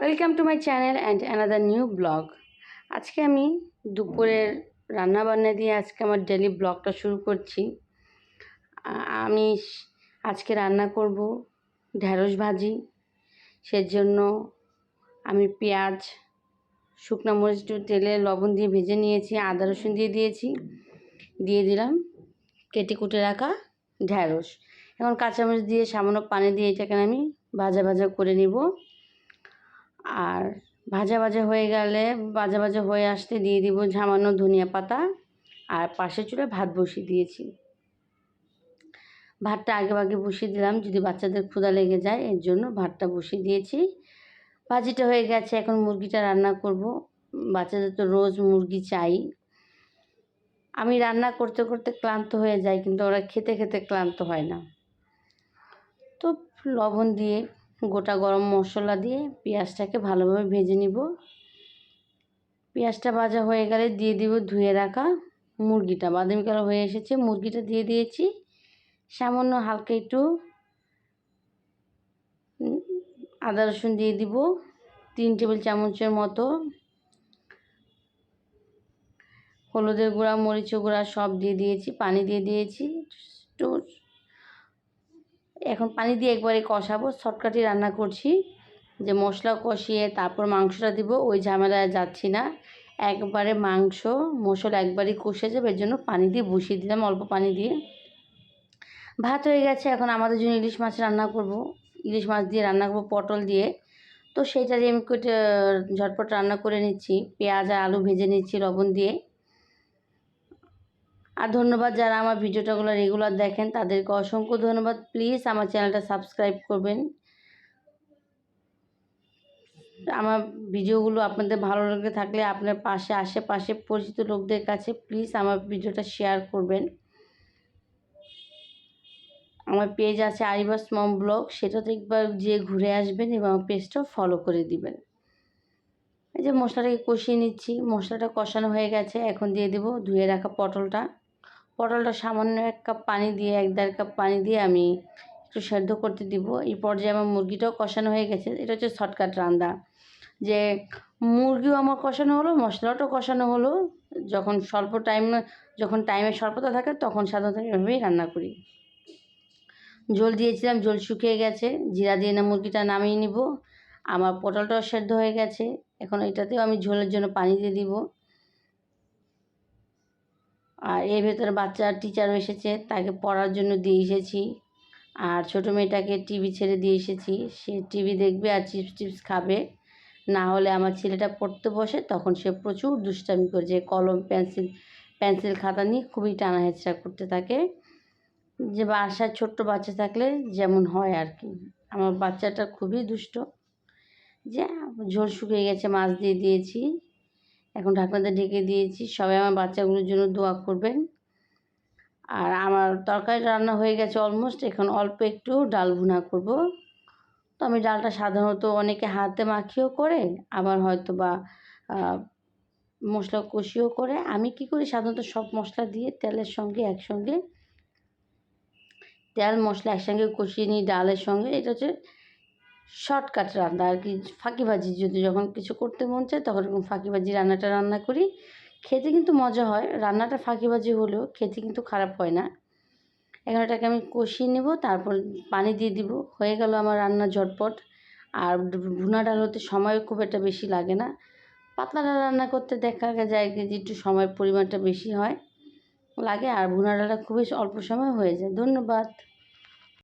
Welcome to my channel and another new blog আজকে আমি দুপুরের রান্না বান্না দিয়ে আজকে আমার ডেলি ব্লগটা শুরু করছি। আমি আজকে রান্না করব ঢ্যাঁড়স ভাজি, সেজন্য আমি পেঁয়াজ, শুকনো মরিচ তেলে লবণ দিয়ে ভেজে নিয়েছি, আদা রসুন দিয়ে দিয়েছি, দিয়ে দিলাম কেটে কুটে রাখা ঢ্যাঁড়স এখন কাঁচামরিচ দিয়ে সামান্য পানি দিয়ে এটাকে আমি ভাজা ভাজা করে নিব। আর ভাজা ভাজা হয়ে গেলে ভাজা ভাজা হয়ে আসতে দিয়ে দিব ঝামানো ধনিয়া পাতা আর পাশে চুলে ভাত বসিয়ে দিয়েছি। ভাতটা আগে আগে বসিয়ে দিলাম, যদি বাচ্চাদের ক্ষুধা লেগে যায়, এর জন্য ভাতটা বসিয়ে দিয়েছি। ভাজিটা হয়ে গেছে, এখন মুরগিটা রান্না করব। বাচ্চাদের তো রোজ মুরগি চাই। আমি রান্না করতে করতে ক্লান্ত হয়ে যাই, কিন্তু ওরা খেতে খেতে ক্লান্ত হয় না। তো লবণ দিয়ে গোটা গরম মশলা দিয়ে পেঁয়াজটাকে ভালোভাবে ভেজে নিব। পেঁয়াজটা ভাজা হয়ে গেলে দিয়ে দিব ধুয়ে রাখা মুরগিটা। বাদামি কালার হয়ে এসেছে, মুরগিটা দিয়ে দিয়েছি। সামান্য হালকা একটু আদা রসুন দিয়ে দিব, তিন টেবিল চামচের মতো। হলুদের গুঁড়া, মরিচের গুঁড়া সব দিয়ে দিয়েছি, পানি দিয়ে দিয়েছি। এখন পানি দিয়ে একবারে কষাবো, শর্টকাটে রান্না করছি। যে মশলা কষিয়ে তারপর মাংসটা দিব, ওই ঝামেলায় যাচ্ছি না। একবারে মাংস, মশলা একবারই কষে যাবে, এর জন্য পানি দিয়ে বসিয়ে দিলাম অল্প পানি দিয়ে। ভাত হয়ে গেছে, এখন আমাদের জন্য ইলিশ মাছ রান্না করব। ইলিশ মাছ দিয়ে রান্না করব পটল দিয়ে। তো সেইটা দিয়ে আমি ঝটপট রান্না করে নিচ্ছি। পেঁয়াজ আর আলু ভেজে নিচ্ছি লবণ দিয়ে। আর ধন্যবাদ যারা আমার ভিডিওটাগুলো রেগুলার দেখেন, তাদেরকে অসংখ্য ধন্যবাদ। প্লিজ আমার চ্যানেলটা সাবস্ক্রাইব করবেন। আমার ভিডিওগুলো আপনাদের ভালো লেগে থাকলে আপনার পাশে, আশেপাশে পরিচিত লোকদের কাছে প্লিজ আমার ভিডিওটা শেয়ার করবেন। আমার পেজ আছে আরিবাস মম ব্লগ সেটাতে একবার যেয়ে ঘুরে আসবেন এবং আমার পেজটাও ফলো করে দিবেন। এই যে মশলাটাকে কষিয়ে নিচ্ছি, মশলাটা কষানো হয়ে গেছে, এখন দিয়ে দেবো ধুয়ে রাখা পটলটা। পটলটা সামান্য এক কাপ পানি দিয়ে, এক দেড় কাপ পানি দিয়ে আমি একটু সেদ্ধ করতে দিব। এই পর্যায়ে আমার মুরগিটাও কষানো হয়ে গেছে। এটা হচ্ছে শর্টকাট রান্না। যে মুরগিও আমার কষানো হলো, মশলাটাও কষানো হলো। যখন স্বল্প টাইম যখন টাইমের স্বল্পতা থাকে, তখন সাধারণত এভাবেই রান্না করি। ঝোল দিয়েছিলাম, ঝোল শুকিয়ে গেছে। জিরা দিয়ে না মুরগিটা নামিয়ে নিব। আমার পটলটাও সেদ্ধ হয়ে গেছে। এখন এটাতেও আমি ঝোলের জন্য পানি দিয়ে দিব। আর এর ভেতরে বাচ্চা টিচারও এসেছে, তাকে পড়ার জন্য দিয়ে এসেছি। আর ছোটো মেয়েটাকে টিভি ছেড়ে দিয়ে এসেছি। সে টিভি দেখবে আর চিপস টিপস খাবে। না হলে আমার ছেলেটা পড়তে বসে, তখন সে প্রচুর দুষ্টামি করে যে কলম, পেন্সিল পেন্সিল খাতা নিয়ে খুবই টানা হেঁচড়া করতে থাকে। যে বাসায় ছোট্ট বাচ্চা থাকলে যেমন হয় আর কি। আমার বাচ্চাটা খুবই দুষ্ট। যে ঝোল শুকিয়ে গেছে, মাছ দিয়ে দিয়েছি। এখন ঢাকনাতে ঢেকে দিয়েছি। সবাই আমার বাচ্চাগুলোর জন্য দোয়া করবেন। আর আমার তরকারি রান্না হয়ে গেছে অলমোস্ট এখন অল্প একটু ডাল ভুনা করব। তো আমি ডালটা সাধারণত অনেকে হাতে মাখিয়েও করে, আবার হয়তো বা মশলা কষিও করে। আমি কি করি, সাধারণত সব মশলা দিয়ে তেলের সঙ্গে একসঙ্গে, তেল মশলা একসঙ্গে কষিয়ে নিই ডালের সঙ্গে। এটা হচ্ছে শর্টকাট রান্না আর কি ফাঁকিবাজি যদি যখন কিছু করতে মন চায় তখন এরকম ফাঁকিবাজি রান্নাটা রান্না করি। খেতে কিন্তু মজা হয়, রান্নাটা ফাঁকিবাজি হলেও খেতে কিন্তু খারাপ হয় না। এখন এটাকে আমি কষিয়ে নেব, তারপর পানি দিয়ে দিব। হয়ে গেল আমার রান্না ঝটপট। আর ভুনা ডাল হতে সময় খুব একটা বেশি লাগে না। পাতলা ডাল রান্না করতে দেখা যায় যে একটু সময়ের পরিমাণটা বেশি হয়। লাগে আর ভুনা ডালটা খুবই অল্প সময় হয়ে যায়। ধন্যবাদ।